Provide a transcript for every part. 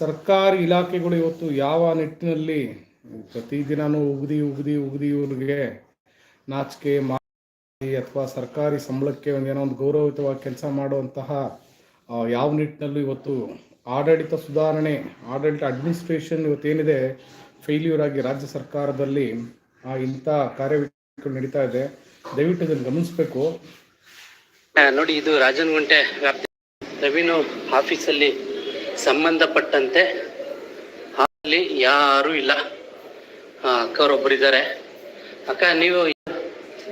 ಸರ್ಕಾರಿ ಇಲಾಖೆಗಳು ಇವತ್ತು ಯಾವ ನಿಟ್ಟಿನಲ್ಲಿ ಪ್ರತಿದಿನನೂ ಉಗ್ದಿ ಉಗ್ದಿ ಉಗ್ದಿ ಇವ್ರಿಗೆ ನಾಚಿಕೆ ಮಾಡಿ ಅಥವಾ ಸರ್ಕಾರಿ ಸಂಬಳಕ್ಕೆ ಒಂದೇನೋ ಒಂದು ಗೌರವಯುತವಾಗಿ ಕೆಲಸ ಮಾಡುವಂತಹ ಯಾವ ನಿಟ್ಟಿನಲ್ಲೂ ಇವತ್ತು ಆಡಳಿತ ಸುಧಾರಣೆ, ಆಡಳಿತ ಅಡ್ಮಿನಿಸ್ಟ್ರೇಷನ್ ಇವತ್ತೇನಿದೆ ಫೇಲ್ಯೂರ್ ಆಗಿ ರಾಜ್ಯ ಸರ್ಕಾರದಲ್ಲಿ ಇಂಥ ಕಾರ್ಯವೈಖರಿ ನಡೀತಾ ಇದೆ. ದಯವಿಟ್ಟು ಇದನ್ನು ಗಮನಿಸಬೇಕು. ನೋಡಿ, ಇದು ರಾಜನಗುಂಟೆ ವ್ಯಾಪ್ತಿ. ರೆವಿನ್ಯೂ ಆಫೀಸಲ್ಲಿ ಸಂಬಂಧಪಟ್ಟಂತೆ ಅಲ್ಲಿ ಯಾರು ಇಲ್ಲ. ಆ, ಅಕ್ಕವರೊಬ್ಬರು ಇದ್ದಾರೆ. ಅಕ್ಕ ನೀವು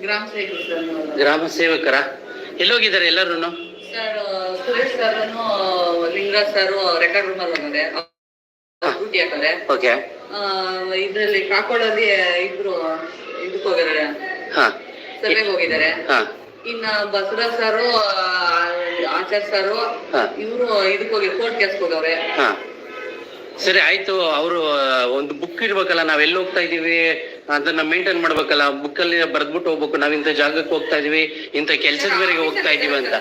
ಗ್ರಾಮ ಸೇವಕರು ಗ್ರಾಮ ಸೇವಕರ? ಎಲ್ಲೋಗಿದ್ದಾರೆ ಎಲ್ಲರೂ sir Suresh sir Lingaraj sir record room ಅಲ್ಲಿ ಬಂದಿದೆ ಡ್ಯೂಟಿ ಹಾಕದೆ. ಓಕೆ. ಇದ್ರಲ್ಲಿ ಕಾಕೋಳಲ್ಲಿ ಇಬ್ರು ಇದಕ್ಕೆ ಹೋಗಿದ್ದಾರೆ. ಹಾ. ಸಭೆಗೆ ಹೋಗಿದ್ದಾರೆ. ಹಾ. ಇನ್ನ ಬಸವರಾಜ್ ಸರ್ ಆಚಾರ್ ಸರ್ ಇವರು ಇದಕ್ಕೆ ಹೋಗಿ ಕೋರ್ಟ್ ಕೇಸ್ ಹೋಗವ್ರೆ ಹಾ. ಸರಿ ಆಯ್ತು. ಅವರು ಒಂದು ಬುಕ್ ಇರ್ಬೇಕಲ್ಲ ನಾವ್ ಎಲ್ಲಿ ಹೋಗ್ತಾ ಇದೀವಿ ಅದನ್ನ ಮೇಂಟೈನ್ ಮಾಡ್ಬೇಕಲ್ಲ ಬುಕ್ ಅಲ್ಲಿ ಬರ್ದ್ಬಿಟ್ಟು ಹೋಗ್ಬೇಕು. ನಾವ್ ಇಂಥ ಜಾಗಕ್ಕೆ ಹೋಗ್ತಾ ಇದೀವಿ ಇಂಥ ಕೆಲ್ಸದ ಮೇರೆಗೆ ಹೋಗ್ತಾ ಇದೀವಿ ಅಂತ.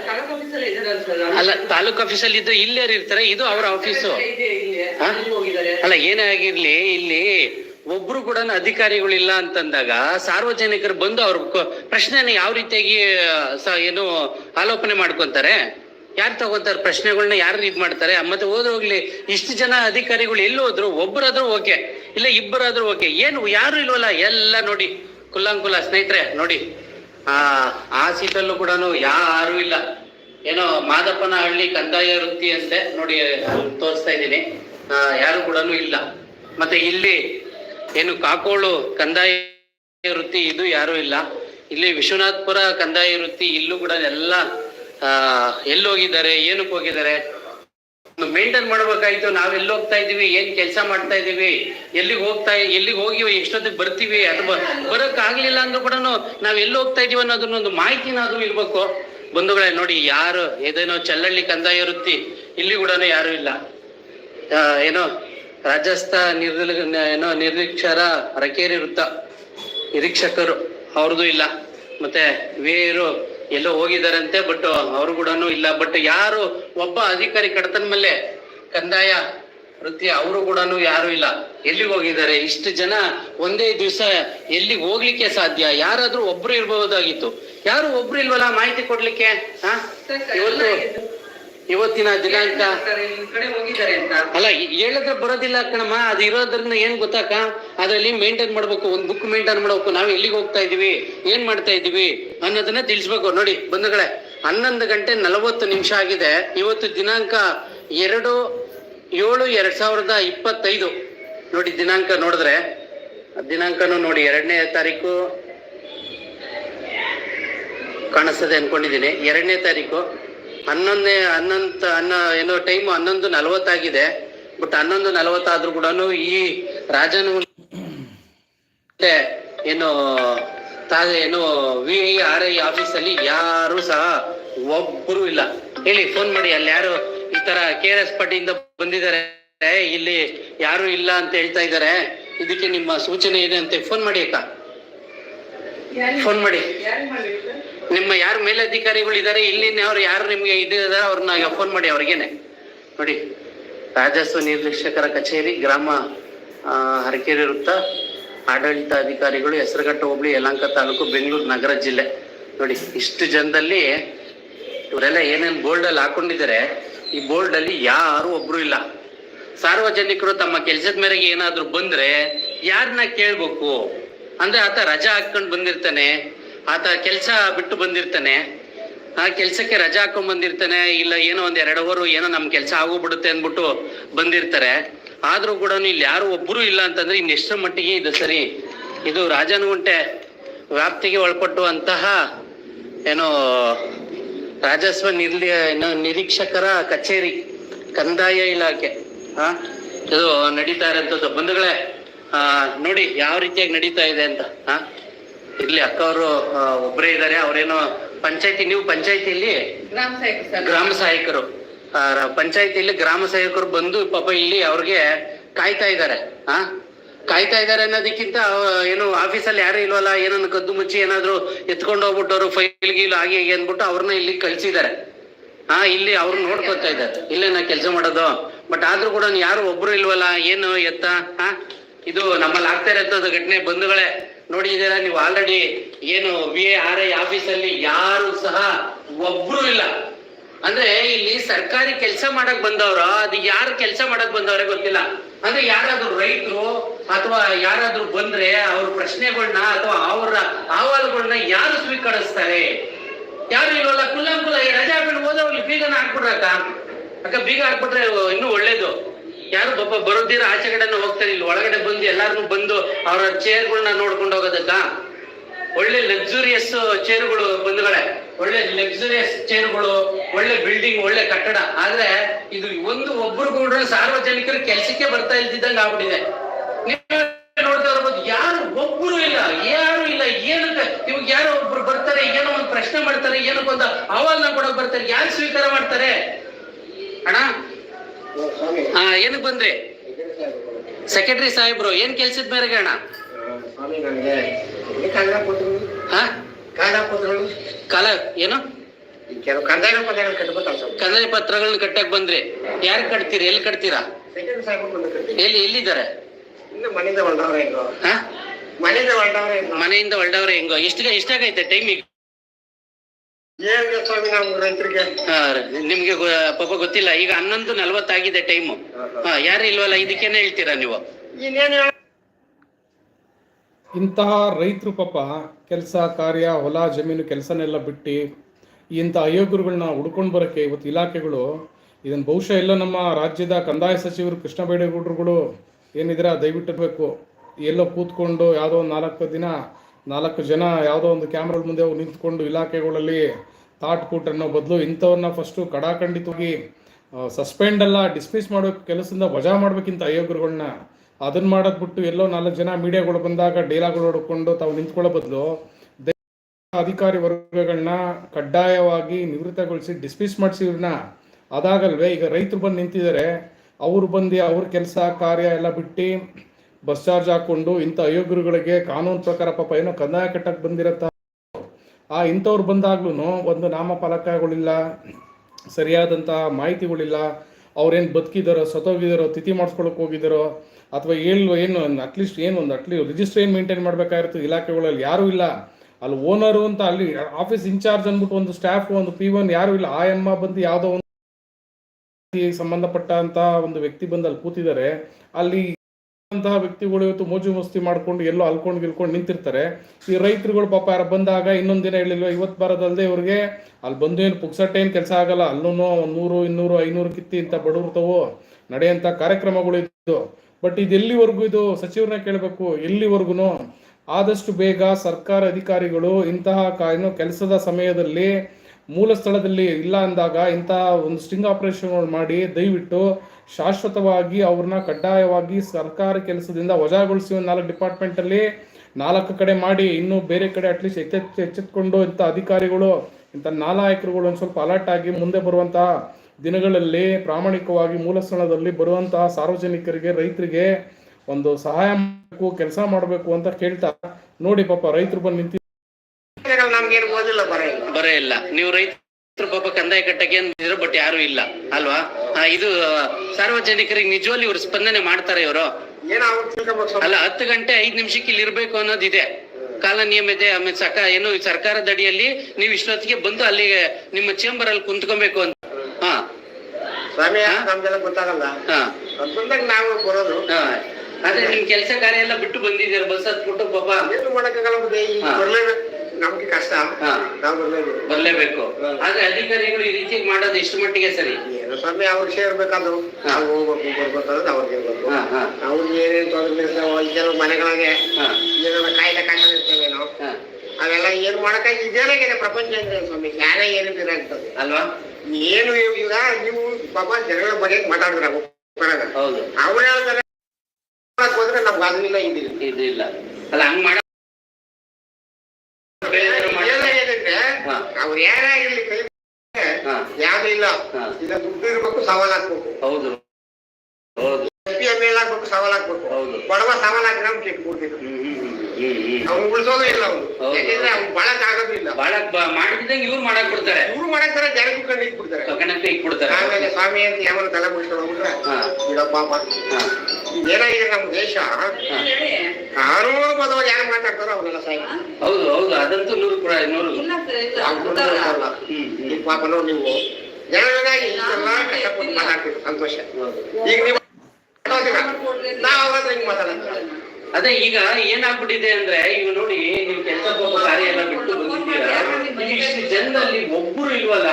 ಅಲ್ಲ ತಾಲೂಕ್ ಆಫೀಸಲ್ಲಿ ಇದ್ದು ಇಲ್ಲಿ ಯಾರು ಇರ್ತಾರೆ ಇದು ಅವ್ರ ಆಫೀಸು? ಅಲ್ಲ ಏನೇ ಆಗಿರ್ಲಿ ಇಲ್ಲಿ ಒಬ್ರು ಕೂಡ ಅಧಿಕಾರಿಗಳಿಲ್ಲ ಅಂತಂದಾಗ ಸಾರ್ವಜನಿಕರು ಬಂದು ಅವ್ರ ಪ್ರಶ್ನೆನ ಯಾವ ರೀತಿಯಾಗಿ ಏನು ಆಲೋಪನೆ ಮಾಡ್ಕೊಂತಾರೆ? ಯಾರು ತಗೋತಾರೆ ಪ್ರಶ್ನೆಗಳನ್ನ ಯಾರು ಇದ್ ಮಾಡ್ತಾರೆ? ಮತ್ತೆ ಹೋದ್ರೆ ಹೋಗ್ಲಿ, ಇಷ್ಟು ಜನ ಅಧಿಕಾರಿಗಳು ಎಲ್ಲಿ ಹೋದ್ರು? ಒಬ್ಬರಾದ್ರೂ ಓಕೆ. ಇಲ್ಲ, ಇಬ್ಬರಾದ್ರೂ ಓಕೆ. ಏನು, ಯಾರು ಇಲ್ವಲ್ಲ? ಎಲ್ಲ ನೋಡಿ. ಕುಲ್ಲಂಕುಲ ಸ್ನೇಹಿತರೆ, ನೋಡಿ. ಆ ಆ ಸೀಟಲ್ಲೂ ಕೂಡ ಯಾರು ಇಲ್ಲ. ಏನೋ ಮಾದಪ್ಪನ ಹಳ್ಳಿ ಕಂದಾಯ ವೃತ್ತಿ ಅಂತೆ ನೋಡಿ, ತೋರಿಸ್ತಾ ಇದ್ದೀನಿ. ಯಾರು ಕೂಡ ಇಲ್ಲ. ಮತ್ತೆ ಇಲ್ಲಿ ಏನು ಕಾಕೋಳು ಕಂದಾಯ ವೃತ್ತಿ ಇದು ಯಾರು ಇಲ್ಲ. ಇಲ್ಲಿ ವಿಶ್ವನಾಥ್ಪುರ ಕಂದಾಯ ವೃತ್ತಿ ಇಲ್ಲೂ ಕೂಡ ಎಲ್ಲ, ಆ ಎಲ್ಲಿ ಹೋಗಿದ್ದಾರೆ ಏನಕ್ಕೆ ಹೋಗಿದ್ದಾರೆ? ಮೇಂಟೈನ್ ಮಾಡ್ಬೇಕಾಯ್ತು, ನಾವ್ ಎಲ್ಲಿ ಹೋಗ್ತಾ ಇದೀವಿ ಏನ್ ಕೆಲಸ ಮಾಡ್ತಾ ಇದೀವಿ ಎಲ್ಲಿಗೆ ಹೋಗ್ತಾ, ಎಲ್ಲಿಗೆ ಹೋಗಿ ಎಷ್ಟೊತ್ತಿಗೆ ಬರ್ತೀವಿ ಅಥವಾ ಬರೋಕ್ ಆಗ್ಲಿಲ್ಲ ಅಂದ್ರೂ ಕೂಡ ನಾವ್ ಎಲ್ಲಿ ಹೋಗ್ತಾ ಇದೀವಿ ಅನ್ನೋದನ್ನ ಒಂದು ಮಾಹಿತಿನಾದ್ರೂ ಇರ್ಬೇಕು. ಬಂಧುಗಳೇ, ನೋಡಿ ಯಾರು ಏನೋ ಚಲ್ಲಳ್ಳಿ ಕಂದಾಯ ವೃತ್ತಿ, ಇಲ್ಲಿ ಕೂಡ ಯಾರು ಇಲ್ಲ. ಏನೋ? ರಾಜಸ್ಥ ನಿರ್ದಲ ಏನೋ ನಿರ್ಲಕ್ಷರ ರಕೇರಿ ವೃತ್ತ ನಿರೀಕ್ಷಕರು. ಅವ್ರದ್ದು ಇಲ್ಲ. ಮತ್ತೆ ವೇರು ಎಲ್ಲೋ ಹೋಗಿದಾರಂತೆ ಬಟ್ ಅವರು ಕೂಡ ಇಲ್ಲ. ಬಟ್ ಯಾರು ಒಬ್ಬ ಅಧಿಕಾರಿ ಕಡತನ ಮೇಲೆ ಕಂದಾಯ ವೃತ್ತಿ ಅವರು ಕೂಡ ಯಾರು ಇಲ್ಲ. ಎಲ್ಲಿಗೆ ಹೋಗಿದ್ದಾರೆ? ಇಷ್ಟು ಜನ ಒಂದೇ ದಿವಸ ಎಲ್ಲಿ ಹೋಗ್ಲಿಕ್ಕೆ ಸಾಧ್ಯ? ಯಾರಾದ್ರೂ ಒಬ್ರು ಇರಬಹುದಾಗಿತ್ತು. ಯಾರು ಒಬ್ರು ಇಲ್ವಲ್ಲ? ಮಾಹಿತಿ ಕೊಡ್ಲಿಕ್ಕೆ ಇವತ್ತು ಇವತ್ತಿನ ದಿನಾಂಕ ಅಲ್ಲ ಹೇಳಿದ್ರೆ ಬರೋದಿಲ್ಲ ಕಣಮ್ಮ. ಅದು ಇರೋದ್ರಿಂದ ಏನ್ ಗೊತ್ತಾಕ? ಅದ್ರಲ್ಲಿ ಮೇಂಟೈನ್ ಮಾಡ್ಬೇಕು. ಒಂದ್ ಬುಕ್ ಮೇಂಟೈನ್ ಮಾಡ್ಬೇಕು. ನಾವು ಎಲ್ಲಿಗೆ ಹೋಗ್ತಾ ಇದೀವಿ ಏನ್ ಮಾಡ್ತಾ ಇದೀವಿ ಅನ್ನೋದನ್ನ ತಿಳಿಸ್ಬೇಕು. ನೋಡಿ ಬಂಧುಗಳೇ ಹನ್ನೊಂದು ಗಂಟೆ ನಲವತ್ತು ನಿಮಿಷ ಆಗಿದೆ. ಇವತ್ತು ದಿನಾಂಕ ಎರಡು ಏಳು ಎರಡ್ ಸಾವಿರದ ಇಪ್ಪತ್ತೈದು. ನೋಡಿ ದಿನಾಂಕ ನೋಡಿದ್ರೆ. ದಿನಾಂಕನು ನೋಡಿ ಎರಡನೇ ತಾರೀಕು. ಕಾಣಿಸ್ತದೆ ಅನ್ಕೊಂಡಿದ್ದೀನಿ. ಎರಡನೇ ತಾರೀಕು. ಹನ್ನೊಂದನೇ ಹನ್ನೊಂದು ಹನ್ನ ಏನೋ ಟೈಮ್ ಹನ್ನೊಂದು ನಲವತ್ತಾಗಿದೆ. ಬಟ್ ಹನ್ನೊಂದು ನಲವತ್ತಾದ್ರೂ ಕೂಡ ಈ ರಾಜನ ಏನು ತಾ ಏನು ವಿ ಆರ್ ಐ ಆಫೀಸಲ್ಲಿ ಯಾರು ಸಹ ಒಬ್ಬರು ಇಲ್ಲ. ಹೇಳಿ ಫೋನ್ ಮಾಡಿ ಅಲ್ಲಿ ಯಾರು ಈ ತರ ಕೆ ಆರ್ ಎಸ್ ಪಾರ್ಟಿಯಿಂದ ಬಂದಿದ್ದಾರೆ ಇಲ್ಲಿ ಯಾರು ಇಲ್ಲ ಅಂತ ಹೇಳ್ತಾ ಇದ್ದಾರೆ. ಇದಕ್ಕೆ ನಿಮ್ಮ ಸೂಚನೆ ಇದೆ ಅಂತ ಫೋನ್ ಮಾಡಿ ಅಕ್ಕ. ಫೋನ್ ಮಾಡಿ? ನಿಮ್ಮ ಯಾರು ಮೇಲಧಿಕಾರಿಗಳು ಇದ್ದಾರೆ ಇಲ್ಲಿನ ಅವ್ರು ಯಾರು ನಿಮ್ಗೆ ಇದ್ದಾರೆ ಅವ್ರನ್ನ ಫೋನ್ ಮಾಡಿ ಅವ್ರಿಗೇನೆ. ನೋಡಿ, ರಾಜಸ್ವ ನಿರ್ದೇಶಕರ ಕಚೇರಿ, ಗ್ರಾಮ ಹರಕೇರಿ ವೃತ್ತ ಆಡಳಿತ ಅಧಿಕಾರಿಗಳು ಹೆಸರುಘಟ್ಟ ಹೋಬಳಿ ಯಲಂಕ ತಾಲೂಕು, ಬೆಂಗಳೂರು ನಗರ ಜಿಲ್ಲೆ. ನೋಡಿ, ಇಷ್ಟು ಜನದಲ್ಲಿ ಇವರೆಲ್ಲ ಏನೇನು ಬೋರ್ಡ್ ಅಲ್ಲಿ ಹಾಕೊಂಡಿದ್ದಾರೆ, ಈ ಬೋರ್ಡ್ ಅಲ್ಲಿ ಯಾರು ಒಬ್ರು ಇಲ್ಲ. ಸಾರ್ವಜನಿಕರು ತಮ್ಮ ಕೆಲಸದ ಮೇರೆಗೆ ಏನಾದ್ರು ಬಂದ್ರೆ ಯಾರನ್ನ ಕೇಳ್ಬೇಕು? ಅಂದ್ರೆ ಆತ ರಜಾ ಹಾಕೊಂಡ್ ಬಂದಿರ್ತಾನೆ ಆತ ಕೆಲಸ ಬಿಟ್ಟು ಬಂದಿರ್ತಾನೆ. ಆ ಕೆಲಸಕ್ಕೆ ರಜಾ ಹಾಕೊಂಡ್ ಬಂದಿರ್ತಾನೆ ಇಲ್ಲ ಏನೋ ಒಂದ್ ಎರಡು ಅವರು ಏನೋ ನಮ್ ಕೆಲಸ ಆಗೋಗ್ಬಿಡುತ್ತೆ ಅಂದ್ಬಿಟ್ಟು ಬಂದಿರ್ತಾರೆ. ಆದ್ರೂ ಕೂಡ ಇಲ್ಲಿ ಯಾರು ಒಬ್ಬರು ಇಲ್ಲ ಅಂತಂದ್ರೆ ಇನ್ನೆಷ್ಟರ ಮಟ್ಟಿಗೆ ಇದು ಸರಿ? ಇದು ರಾಜನಗುಂಟೆ ವ್ಯಾಪ್ತಿಗೆ ಒಳಪಟ್ಟುವಂತಹ ಏನೋ ರಾಜಸ್ವ ನಿರ್ಲಿ ನಿರೀಕ್ಷಕರ ಕಚೇರಿ, ಕಂದಾಯ ಇಲಾಖೆ. ಆ? ಇದು ನಡೀತಾ ಇರೋಂಥದ್ದು. ಬಂಧುಗಳೇ, ಆ, ನೋಡಿ ಯಾವ ರೀತಿಯಾಗಿ ನಡೀತಾ ಇದೆ ಅಂತ. ಆ? ಇರ್ಲಿ ಅಕ್ಕ ಅವರು ಒಬ್ಬರೇ ಇದ್ದಾರೆ ಅವರೇನೋ ಪಂಚಾಯತಿ ನೀವು ಪಂಚಾಯತಿಯಲ್ಲಿ ಗ್ರಾಮ ಸಹಾಯಕ ಗ್ರಾಮ ಸಹಾಯಕರು. ಆ, ಪಂಚಾಯತಿಯಲ್ಲಿ ಗ್ರಾಮ ಸಹಾಯಕರು ಬಂದು ಪಾಪ ಇಲ್ಲಿ ಅವ್ರಿಗೆ ಕಾಯ್ತಾ ಇದ್ದಾರೆ ಆ? ಕಾಯ್ತಾ ಇದ್ದಾರೆ ಅನ್ನೋದಕ್ಕಿಂತ ಏನು ಆಫೀಸಲ್ಲಿ ಯಾರು ಇಲ್ವಲ್ಲ ಏನನ್ನು ಕದ್ದು ಮುಚ್ಚಿ ಏನಾದ್ರು ಎತ್ಕೊಂಡು ಹೋಗ್ಬಿಟ್ಟವ್ರು ಫೈಲ್ ಗೀಲ್ ಆಗಿ ಹೀಗೆ ಅಂದ್ಬಿಟ್ಟು ಅವ್ರನ್ನ ಇಲ್ಲಿ ಕಳ್ಸಿದ್ದಾರೆ ಹಾ ಇಲ್ಲಿ ಅವ್ರು ನೋಡ್ಕೊತಾ ಇದ್ದಾರೆ ಇಲ್ಲೇ ನಾ ಕೆಲಸ ಮಾಡೋದು. ಬಟ್ ಆದ್ರೂ ಕೂಡ ಯಾರು ಒಬ್ರು ಇಲ್ವಲ್ಲ ಏನು ಎತ್ತ ಹಾ ಇದು ನಮ್ಮಲ್ಲಿ ಆಗ್ತಾ ಇರೋದು ಘಟನೆ ಬಂಧುಗಳೇ. ನೋಡಿದ್ದೀರಾ ನೀವು ಆಲ್ರೆಡಿ ಏನು ವಿ ಆರ್ ಐ ಆಫೀಸಲ್ಲಿ ಯಾರು ಸಹ ಒಬ್ರು ಇಲ್ಲ. ಅಂದ್ರೆ ಇಲ್ಲಿ ಸರ್ಕಾರಿ ಕೆಲಸ ಮಾಡಕ್ ಬಂದವ್ರ, ಅದು ಯಾರು ಕೆಲಸ ಮಾಡಕ್ ಬಂದವ್ರೆ ಗೊತ್ತಿಲ್ಲ. ಅಂದ್ರೆ ಯಾರಾದ್ರೂ ರೈತರು ಅಥವಾ ಯಾರಾದ್ರೂ ಬಂದ್ರೆ ಅವ್ರ ಪ್ರಶ್ನೆಗಳನ್ನ ಅಥವಾ ಅವರ ಅಹವಾಲುಗಳನ್ನ ಯಾರು ಸ್ವೀಕರಿಸ್ತಾರೆ? ಯಾರು ಇಲ್ವಲ್ಲ? ಕುಲ್ಲ ಈ ರಜಾ ಬಿಡ್ಬೋದು ಅವ್ರಿಗೆ ಬೀಗನ ಹಾಕ್ಬಿಡ್ರಕ್ಕ. ಅಕ್ಕ, ಬೀಗ ಹಾಕ್ಬಿಟ್ರೆ ಇನ್ನೂ ಒಳ್ಳೇದು. ಯಾರು ಪಾಪ ಬರೋದಿರ ಆಚೆ ಹೋಗ್ತಾರೆ ಇಲ್ಲಿ, ಒಳಗಡೆ ಬಂದು ಎಲ್ಲಾರು ಬಂದು ಅವರ ಚೇರ್ಗಳನ್ನ ನೋಡ್ಕೊಂಡು ಹೋಗೋದಕ್ಕ? ಒಳ್ಳೆ ಲಕ್ಸುರಿಯಸ್ ಚೇರ್ಗಳು ಬಂಧುಗಳೇ. ಒಳ್ಳೆ ಲಕ್ಸುರಿಯಸ್ ಚೇರ್ಗಳು ಒಳ್ಳೆ ಬಿಲ್ಡಿಂಗ್ ಒಳ್ಳೆ ಕಟ್ಟಡ. ಆದ್ರೆ ಇದು ಒಂದು ಒಬ್ರು ಕೂಡ ಸಾರ್ವಜನಿಕರು ಕೆಲಸಕ್ಕೆ ಬರ್ತಾ ಇಲ್ದಿದ್ದಂಗೆ ಆಗ್ಬಿಟ್ಟಿದೆ. ನೋಡ್ತಾ ಇರ್ಬೋದು, ಯಾರು ಒಬ್ರು ಇಲ್ಲ, ಯಾರು ಇಲ್ಲ ಏನಂತ ಇವಾಗ ಯಾರೋ ಒಬ್ರು ಬರ್ತಾರೆ, ಏನೋ ಒಂದು ಪ್ರಶ್ನೆ ಮಾಡ್ತಾರೆ ಏನಕ್ಕೊಂದು ಅಹವಾಲ್ನ ಕೊಡಕ್ ಬರ್ತಾರೆ, ಯಾರು ಸ್ವೀಕಾರ ಮಾಡ್ತಾರೆ? ಅಣ್ಣ? ಹಾ ಏನಕ್ ಬಂದ್ರಿ? ಸೆಕ್ರೆಟರಿ ಸಾಹೇಬ್ರು ಏನ್ ಕೆಲ್ಸದ ಮೇರೆಗೆ ಅಣ್ಣ? ಹಾ? ಕಾಲ ಏನು? ಕಂದಾಯ ಪತ್ರಗಳನ್ನ ಕಟ್ಟಕ್ ಬಂದ್ರಿ. ಯಾರು ಕಟ್ತೀರಿ? ಎಲ್ಲಿ ಕಟ್ತೀರಾ? ಎಲ್ಲಿ ಎಲ್ಲಿದ್ದಾರೆ? ಮನೆಯಿಂದ ಹೊರಡವ್ರೆ ಹೆಂಗೋ. ಮನೆಯಿಂದ ಹೊರಡವ್ರೆ ಹೆಂಗೋ. ಎಷ್ಟು ಎಷ್ಟಾಗೈತೆ ಟೈಮಿಗೆ ಸ್ವಾಮಿ ನಮ್ಗೆ ರೈತರಿಗೆ? ನಿಮ್ಗೆ ಗೊ- ಪಾಪ ಗೊತ್ತಿಲ್ಲ. ಈಗ ಹನ್ನೊಂದು ನಲ್ವತ್ತಾಗಿದೆ ಟೈಮು. ಹಾ ಯಾರು ಇಲ್ವಲ್ಲ ಇದಕ್ಕೇನೆ ಹೇಳ್ತೀರಾ ನೀವು? ಇನ್ನೇನು ಹೇಳ ಇಂತಹ ರೈತರು ಪಾಪ ಕೆಲಸ ಕಾರ್ಯ ಹೊಲ ಜಮೀನು ಕೆಲಸನೆಲ್ಲ ಬಿಟ್ಟು ಇಂಥ ಅಯೋಗ್ಯರುಗಳನ್ನ ಹುಡ್ಕೊಂಡು ಬರೋಕ್ಕೆ ಇವತ್ತು ಇಲಾಖೆಗಳು ಇದನ್ನು ಬಹುಶಃ ಎಲ್ಲ ನಮ್ಮ ರಾಜ್ಯದ ಕಂದಾಯ ಸಚಿವರು ಕೃಷ್ಣ ಬೈರೇಗೌಡರುಗಳು ಏನಿದ್ರೆ ದಯವಿಟ್ಟು ಇರಬೇಕು ಎಲ್ಲೋ ಕೂತ್ಕೊಂಡು ಯಾವುದೋ ಒಂದು ನಾಲ್ಕು ದಿನ ನಾಲ್ಕು ಜನ ಯಾವುದೋ ಒಂದು ಕ್ಯಾಮ್ರಾ ಮುಂದೆ ಹೋಗಿ ನಿಂತ್ಕೊಂಡು ಇಲಾಖೆಗಳಲ್ಲಿ ತಾಟ್ ಕೂಟ್ ಅನ್ನೋ ಬದಲು ಇಂಥವ್ರನ್ನ ಫಸ್ಟು ಕಡಾಖಂಡಿತವಾಗಿ ಸಸ್ಪೆಂಡ್ ಅಲ್ಲ ಡಿಸ್ಮಿಸ್ ಮಾಡೋ ಕೆಲಸದಿಂದ ವಜಾ ಮಾಡ್ಬೇಕಿಂತ ಅಯೋಗ್ಯರುಗಳನ್ನ ಅದನ್ನ ಮಾಡೋದ್ ಬಿಟ್ಟು ಎಲ್ಲೋ ನಾಲ್ಕು ಜನ ಮೀಡಿಯಾಗಳು ಬಂದಾಗ ಡೇಲಾಗಳು ಹೊಡ್ಕೊಂಡು ತಾವು ನಿಂತ್ಕೊಳ್ಳೋ ಬದಲು ಅಧಿಕಾರಿ ವರ್ಗಗಳನ್ನ ಕಡ್ಡಾಯವಾಗಿ ನಿವೃತ್ತಗೊಳಿಸಿ ಡಿಸ್ಮಿಸ್ ಮಾಡಿಸಿದ್ರನ್ನ ಅದಾಗಲ್ವೇ, ಈಗ ರೈತರು ಬಂದು ನಿಂತಿದ್ದಾರೆ ಅವ್ರು ಬಂದು ಅವ್ರ ಕೆಲಸ, ಕಾರ್ಯ ಎಲ್ಲ ಬಿಟ್ಟು ಬಸ್ ಚಾರ್ಜ್ ಹಾಕೊಂಡು ಇಂಥ ಅಯೋಗ್ಯರುಗಳಿಗೆ ಕಾನೂನು ಪ್ರಕಾರ ಪಾಪ ಏನೋ ಕಂದಾಯ ಕಟ್ಟಕ್ಕೆ ಬಂದಿರತ್ತ. ಆ ಇಂಥವ್ರು ಬಂದಾಗ್ಲೂ ಒಂದು ನಾಮಫಲಕಗಳಿಲ್ಲ, ಸರಿಯಾದಂಥ ಮಾಹಿತಿಗಳಿಲ್ಲ, ಅವ್ರೇನು ಬದುಕಿದಾರೋ, ಸತ್ತೋಗಿದಾರೋ, ತಿಥಿ ಮಾಡಿಸ್ಕೊಳಕ್ಕೆ ಹೋಗಿದಾರೋ, ಅಥವಾ ಏನು ಏನು ಅಟ್ಲೀಸ್ಟ್ ಏನು ಒಂದು ಅಟ್ಲೀಸ್ಟ್ ರಿಜಿಸ್ಟರ್ ಏನು ಮೇಂಟೈನ್ ಮಾಡಬೇಕಾಗಿರ್ತದೆ ಇಲಾಖೆಗಳಲ್ಲಿ ಯಾರೂ ಇಲ್ಲ. ಅಲ್ಲಿ ಓನರು ಅಂತ ಅಲ್ಲಿ ಆಫೀಸ್ ಇನ್ಚಾರ್ಜ್ ಅಂದ್ಬಿಟ್ಟು ಒಂದು ಸ್ಟಾಫ್ ಒಂದು ಪಿ ಒನ್ ಯಾರೂ ಇಲ್ಲ. ಆ ಎಮ್ಮ ಬಂದು ಯಾವುದೋ ಒಂದು ಸಂಬಂಧಪಟ್ಟಂತ ಒಂದು ವ್ಯಕ್ತಿ ಬಂದು ಅಲ್ಲಿ ಕೂತಿದ್ದಾರೆ. ಅಲ್ಲಿ ಅಂತಹ ವ್ಯಕ್ತಿಗಳು ಇವತ್ತು ಮೋಜು ಮಸ್ತಿ ಮಾಡ್ಕೊಂಡು ಎಲ್ಲೋ ಅಲ್ಕೊಂಡು ಗಿಲ್ಕೊಂಡು ನಿಂತಿರ್ತಾರೆ. ಈ ರೈತರುಗಳು ಪಾಪ ಯಾರು ಬಂದಾಗ ಇನ್ನೊಂದು ದಿನ ಹೇಳಿಲ್ವ ಇವತ್ತು ಬರೋದಲ್ಲದೆ ಇವ್ರಿಗೆ ಅಲ್ಲಿ ಬಂದು ಏನು ಪುಕ್ಸಟ್ಟೆ ಏನು ಕೆಲಸ ಆಗಲ್ಲ ಅಲ್ಲೂ ನೂರು, ಇನ್ನೂರು, ಐನೂರು ಕಿತ್ತಿ ಇಂಥ ಬಡವರ್ತವು ನಡೆಯಂಥ ಕಾರ್ಯಕ್ರಮಗಳು ಇದ್ದು ಬಟ್ ಇದು ಎಲ್ಲಿವರೆಗೂ ಇದು ಸಚಿವರನ್ನ ಕೇಳಬೇಕು ಎಲ್ಲಿವರೆಗೂ ಆದಷ್ಟು ಬೇಗ ಸರ್ಕಾರ ಅಧಿಕಾರಿಗಳು ಇಂತಹ ಏನು ಕೆಲಸದ ಸಮಯದಲ್ಲಿ ಮೂಲ ಸ್ಥಳದಲ್ಲಿ ಇಲ್ಲ ಅಂದಾಗ ಇಂಥ ಒಂದು ಸ್ಟಿಂಗ್ ಆಪರೇಷನ್ಗಳು ಮಾಡಿ ದಯವಿಟ್ಟು ಶಾಶ್ವತವಾಗಿ ಅವ್ರನ್ನ ಕಡ್ಡಾಯವಾಗಿ ಸರ್ಕಾರಿ ಕೆಲಸದಿಂದ ವಜಾಗೊಳಿಸಿ ಒಂದು ನಾಲ್ಕು ಡಿಪಾರ್ಟ್ಮೆಂಟಲ್ಲಿ ನಾಲ್ಕು ಕಡೆ ಮಾಡಿ ಇನ್ನೂ ಬೇರೆ ಕಡೆ ಅಟ್ಲೀಸ್ಟ್ ಎಚ್ಚೆತ್, ಎಚ್ಚೆತ್ಕೊಂಡು ಇಂಥ ಅಧಿಕಾರಿಗಳು, ಇಂಥ ನಾಲಾಯಕರುಗಳು ಒಂದು ಸ್ವಲ್ಪ ಅಲರ್ಟ್ ಆಗಿ ಮುಂದೆ ಬರುವಂತಹ ದಿನಗಳಲ್ಲಿ ಪ್ರಾಮಾಣಿಕವಾಗಿ ಮೂಲ ಸ್ಥಳದಲ್ಲಿ ಬರುವಂತಹ ಸಾರ್ವಜನಿಕರಿಗೆ, ರೈತರಿಗೆ ಒಂದು ಸಹಾಯ ಮಾಡಬೇಕು, ಕೆಲಸ ಮಾಡಬೇಕು ಅಂತ ಕೇಳ್ತಾ ನೋಡಿ ಪಾಪ ರೈತರು ಬಂದು ನಿಂತಿ ನಮ್ಗೇನು ಓದಿಲ್ಲ ಬರ ಇಲ್ಲ. ಬರೇ ಇಲ್ಲ. ನೀವು ರೈತರ ಪಾಪ ಕಂದಾಯ ಕಟ್ಟಕ್ಕೆ ಅಂದಿದ್ರು ಬಟ್ ಯಾರು ಇಲ್ಲ ಅಲ್ವಾ? ಇದು ಸಾರ್ವಜನಿಕರಿಗೆ ನಿಜವಲ್ಲಿ ಇವ್ರು ಸ್ಪಂದನೆ ಮಾಡ್ತಾರೆ ಇವರು. ಅಲ್ಲ ಹತ್ತು ಗಂಟೆ ಐದ್ ನಿಮಿಷಕ್ಕೆ ಇಲ್ಲಿ ಇರ್ಬೇಕು ಅನ್ನೋದಿದೆ ಕಾಲ ನಿಯಮ ಇದೆ. ಆಮೇಲೆ ಸಕ ಏನು ಸರ್ಕಾರದ ಅಡಿಯಲ್ಲಿ ನೀವು ಇಷ್ಟೊತ್ತಿಗೆ ಬಂದು ಅಲ್ಲಿಗೆ ನಿಮ್ಮ ಚೇಂಬರ್ ಅಲ್ಲಿ ಕುಂತ್ಕೊಬೇಕು ಅಂತ. ಹಾ. ಸ್ವಾಮಿ ನಮ್ಗೆಲ್ಲ ಗೊತ್ತಾಗಲ್ಲ. ಅದ್ ನಾವು ಬರೋದು. ಆದ್ರೆ ನಿಮ್ ಕೆಲಸ ಕಾರ್ಯ ಎಲ್ಲ ಬಿಟ್ಟು ಬಂದಿದ್ದೀರ ಬಸ್ ಹತ್ಬಿಟ್ಟು ಪಾಪ. ಏನು ಮಾಡಕ್ಕಾಗಲ್ಲ. ಬರ್ಲೇಬೇಕು ನಮ್ಗೆ ಕಷ್ಟ. ನಾವು ಬರ್ಲೇಬೇಕು. ಬರ್ಲೇಬೇಕು. ಆದ್ರೆ ಅಧಿಕಾರಿಗಳು ಈ ರೀತಿ ಮಾಡೋದು ಎಷ್ಟು ಮಟ್ಟಿಗೆ ಸರಿ? ಏನು ಸ್ವಾಮಿ ಅವ್ರು ಸೇರ್ಬೇಕಾದ್ರು ನಾವು ಹೋಗ್ಬೇಕು ಬರ್ಬೇಕಾದ್ರೆ ಅವ್ರಿಗೆ ಇರ್ಬೇಕು ಅವ್ರಿಗೆ ಏನೇನು ತೊಂದ್ರೆ ಇರ್ತಾವ ಕೆಲವು ಮನೆಗಳಿಗೆ ಏನಾದ್ರು ಕಾಯಿಲೆ ಕಾಯಿಲೆ ಇರ್ತೇವೆ ನಾವು. ಅವೆಲ್ಲ ಏನು ಮಾಡಕ ಇದೇನಾಗಿದೆ ಪ್ರಪಂಚ ಅಂದ್ರೆ ಸ್ವಾಮಿ? ಯಾರೇ ಏನು ಆಗ್ತದೆ? ಅಲ್ವಾ? ಏನು ಈಗ ನೀವು ಪಾಪ ಜನಗಳ ಬಗ್ಗೆ ಮಾತಾಡಿದ್ರೆ ಅವ್ರು ಹೇಳ್ತಾರೆ ಹೋದ್ರೆ ನಮ್ಗೆ ಅದನ್ನಿಲ್ಲ ಇದಿಲ್ಲ ಅಲ್ಲ ಹಂಗ್ ಮಾಡ ಬೇರೆಯವ್ರು ಮಾಡ್ತಾರೆ. ಏನಾಗಿದೆ ಹಾ. ಅವ್ರು ಆಗಿರ್ಲಿ ಕೈ ಯಾವ್ದು ಇಲ್ಲ. ಇಲ್ಲ ದುಡ್ಡು ಇರ್ಬೇಕು ಸವಾಲ್ ಹಾಕ್ಬೇಕು ಹೌದು. ಹೌದು. ಎಸ್ ಪಿ ಎಂ ಎಲ್ ಹಾಕ್ಬೇಕು ಸವಾಲಾಗ್ಬೇಕು ಹೌದು. ಬಡವ ಸವಾಲಾಗಿ ನಮ್ಗೆ ಕೆಟ್ಟು ಅವ್ನು ಉಳಿಸೋದು ಇಲ್ಲ ಅವನು ಹೌದು. ಯಾಕೆಂದ್ರೆ ಅವ್ನು ಬಾಳಕ್ ಆಗೋದಿಲ್ಲ. ಬಾಳ ಬ- ಮಾಡಿದಂಗೆ ಇವ್ರು ಮಾಡಕ್ ಬಿಡ್ತಾರೆ. ಇವ್ರು ಮಾಡಕ್ತಾರೆ ಜನಕ್ಕೂ ಕಣ್ಣು ಇಟ್ಬಿಡ್ತಾರೆ. ಆಮೇಲೆ ಸ್ವಾಮಿ ಅಂತ ಯಾವನ ತಲೆ ಹೋಗ್ಬಿಟ್ರೆ ಹಾ. ಬಿಡಪ್ಪ ಪಾಪ ಹಾ, ಏನಾಗಿದೆ ನಮ್ಮ ದೇಶ? ಹೇಳಿ ಕಾನೂನು ಬದವಾಗಿ ಯಾರು ಮಾತಾಡ್ತಾರೋ ಅವರೆಲ್ಲ ಸಾಯಿ ಹೌದು ಹೌದು ಅದಂತೂ ನೂರು ಕೂಡ ನೂರು. ಇಲ್ಲ ಸರ್ ಇಲ್ಲ ಅವ್ರು ಹ್ಮ್ ಹ್ಮ್. ಈ ಪಾಪ ನೋಡಿ ನೀವು ಜನಗಳಿಗಾಗಿ ಇಷ್ಟೆಲ್ಲ ಕಷ್ಟಪಟ್ಟು ಮಾತಾಡ್ತೀವಿ ಸಂತೋಷ. ಹೌದು. ಈಗ ನೀವು ಮಾತಾಡ್ತೀರ, ನಾವು ಅವ್ರ ಹತ್ರ ಹಿಂಗ್ ಮಾತಾಡೋದು. ಅದೇ ಈಗ ಏನಾಗ್ಬಿಟ್ಟಿದೆ ಅಂದ್ರೆ, ಈಗ ನೋಡಿ ನೀವು ಕೆಲಸ ಪಾಪ ಕಾರ್ಯ ಎಲ್ಲ ಬಿಟ್ಟು ಬಂದಿದ್ದೀರಾ? ಇಷ್ಟು ಜನರಲ್ಲಿ ಒಬ್ಬರು ಇಲ್ವಲ್ಲ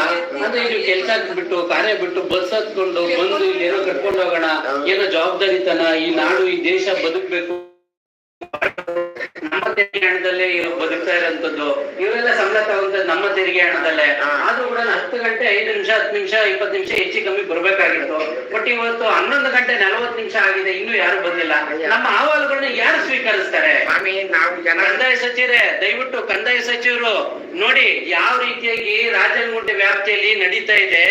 ಅಂದ್ರೆ ನೀವು ಕೆಲಸ ಬಿಟ್ಟು, ಕಾರ್ಯ ಬಿಟ್ಟು ಬಸ್ ಹತ್ಕೊಂಡು ಬಂದು ಇಲ್ಲಿ ಏನೋ ಕಟ್ಕೊಂಡು ಹೋಗೋಣ. ಏನೋ ಜವಾಬ್ದಾರಿತನ, ಈ ನಾಡು, ಈ ದೇಶ ಬದುಕ್ಬೇಕು. ತೆರಿಗೆ ಹಣದಲ್ಲೇ ಇವ್ರು ಬದುಕ್ತಾ ಇರೋಂಥದ್ದು ಇವರೆಲ್ಲ ಸಂಬಳ ತಗೊಂತದ್ದು ನಮ್ಮ ತೆರಿಗೆ ಹಣದಲ್ಲೇ. ಆದ್ರೂ ಕೂಡ ಹತ್ತು ಗಂಟೆ ಐದು ನಿಮಿಷ ಹತ್ತು ನಿಮಿಷ ಇಪ್ಪತ್ತು ನಿಮಿಷ ಹೆಚ್ಚು ಕಮ್ಮಿ ಬರ್ಬೇಕಾಗಿತ್ತು. ಬಟ್ ಇವತ್ತು ಹನ್ನೊಂದು ಗಂಟೆ ನಲವತ್ತು ನಿಮಿಷ ಆಗಿದೆ ಇನ್ನೂ ಯಾರು ಬಂದಿಲ್ಲ ನಮ್ಮ ಅಹವಾಲುಗಳನ್ನ ಯಾರು ಸ್ವೀಕರಿಸ್ತಾರೆ? ನಾವು ಕಂದಾಯ ಸಚಿವರೇ ದಯವಿಟ್ಟು ಕಂದಾಯ ಸಚಿವರು ನೋಡಿ ಯಾವ ರೀತಿಯಾಗಿ ರಾಜನಗುಂಟೆ ವ್ಯಾಪ್ತಿಯಲ್ಲಿ ನಡೀತಾ ಇದೆ.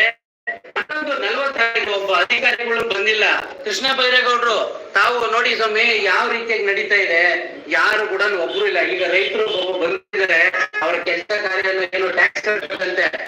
ನಲವತ್ತೈದು ಒಬ್ಬ ಅಧಿಕಾರಿಗಳು ಬಂದಿಲ್ಲ. ಕೃಷ್ಣ ಬೈರೇಗೌಡರು, ತಾವು ನೋಡಿ ಸ್ವಾಮಿ, ಯಾವ ರೀತಿಯಾಗಿ ನಡೀತಾ ಇದೆ? ಯಾರು ಕೂಡ ಒಬ್ರು ಇಲ್ಲ. ಈಗ ರೈತರು ಬಂದಿದ್ದಾರೆ. ಅವರ ಕೆಲಸ ಕಾರ್ಯ ಏನು ಟ್ಯಾಕ್ಸ್ ಕಟ್ಟದಂತೆ